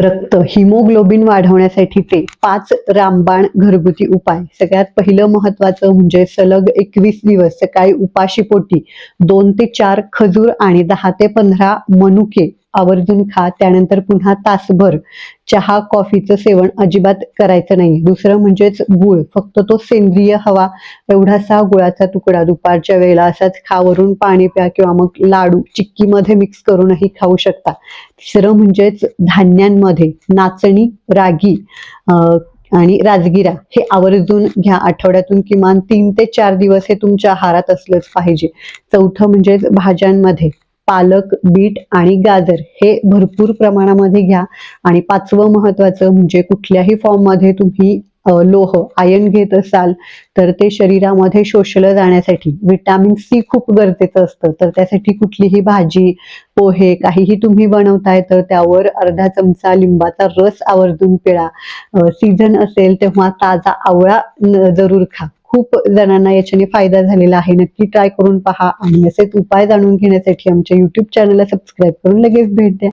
रक्त हिमोग्लोबिन वाढवण्यासाठीचे पाच रामबाण घरगुती उपाय. सगळ्यात पहिलं महत्वाचं म्हणजे सलग एकवीस दिवस सकाळी उपाशीपोटी दोन ते चार खजूर आणि दहा ते पंधरा मनुके आवर्जून खा त्यानंतर पुन्हा तासभर चहा कॉफीचं सेवन अजिबात करायचं नाही. दुसरं म्हणजेच गुळ. फक्त तो सेंद्रिय हवा एवढासा गुळाचा तुकडा दुपारच्या वेळेला असाच खावरून पाणी प्या किंवा मग लाडू चिक्कीमध्ये मिक्स करूनही खाऊ शकता. तिसरं म्हणजेच धान्यांमध्ये नाचणी रागी आणि राजगिरा हे आवर्जून घ्या. आठवड्यातून किमान तीन ते चार दिवस हे तुमच्या आहारात असलंच पाहिजे. चौथं म्हणजेच भाज्यांमध्ये. पालक बीट आणि गाजर हे भरपूर प्रमाणामध्ये घ्या. आणि पाचवं महत्वाचं म्हणजे कुठल्याही फॉर्ममध्ये तुम्ही लोह आयन घेत असाल तर ते शरीरामध्ये शोषलं जाण्यासाठी विटॅमिन सी खूप गरजेचं असतं. तर त्यासाठी कुठलीही भाजी पोहे काहीही तुम्ही बनवताय तर त्यावर अर्धा चमचा लिंबाचा रस आवर्जून पिळा. सीझन असेल तेव्हा ताजा आवळा जरूर खा. खूप जणांना याच्याने फायदा झालेला आहे. नक्की ट्राय करून पहा आणि असेच उपाय जाणून घेण्यासाठी आमच्या युट्यूब चॅनलला सबस्क्राईब करून लगेच भेट द्या.